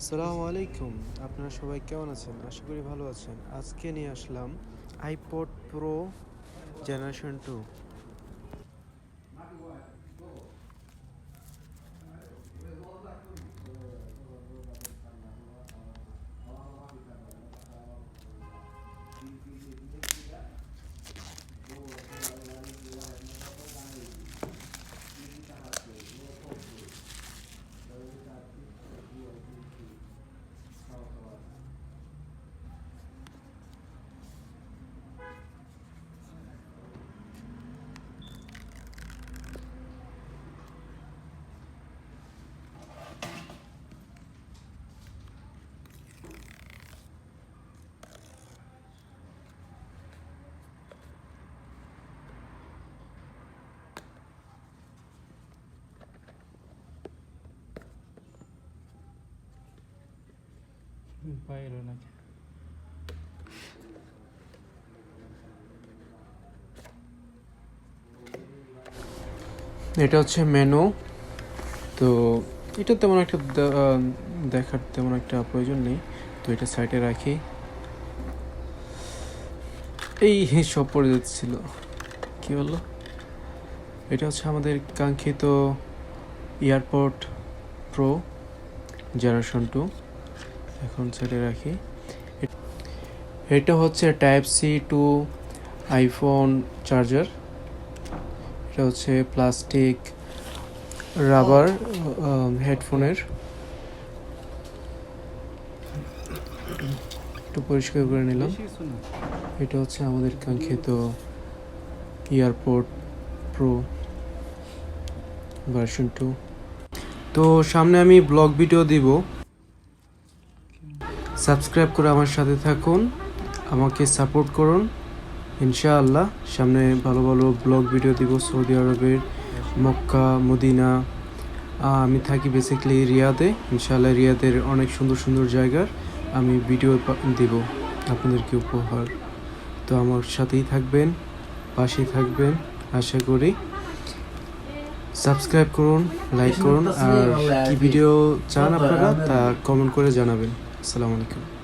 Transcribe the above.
আসসালামু আলাইকুম আপনারা সবাই কেমন আছেন? আশা করি ভালো আছেন। আজকে নিয়ে আসলাম আইপড প্রো জেনারেশন টু নাকি? এটা হচ্ছে মেনু তো এটা তেমন একটা দেখার তেমন একটা প্রয়োজন নেই। তো এটা সাইডে রাখি। এই সব পড়ে যাচ্ছিল। কি বলল? এটা হচ্ছে আমাদের কাঙ্ক্ষিত এয়ারপোর্ট প্রো জেনারেশন টু এখন সাইডে রাখি। এটা হচ্ছে type C two iPhone charger এটা হচ্ছে প্লাস্টিক রাবার হেডফোনের একটু পরিষ্কার করে নিলাম। এটা হচ্ছে আমাদের কাঙ্ক্ষিত এয়ারপোর্ট প্রো ভার্সন টু তো সামনে আমি ব্লগ ভিডিও দিব। সাবস্ক্রাইব করে আমার সাথে থাকুন আমাকে সাপোর্ট করুন। ইনশাআল্লাহ সামনে ভালো ভালো ব্লগ ভিডিও দিব সৌদি আরবের মক্কা মদিনা। আমি থাকি বেসিক্যালি রিয়াদে ইনশাআল্লাহ রিয়াদের অনেক সুন্দর সুন্দর জায়গার আমি ভিডিও দিব আপনাদেরকে উপহার। তো আমার সাথেই থাকবেন পাশেই থাকবেন আশা করি। সাবস্ক্রাইব করুন লাইক করুন আর কি ভিডিও চান আপনারা তা কমেন্ট করে জানাবেন। আসসালামু আলাইকুম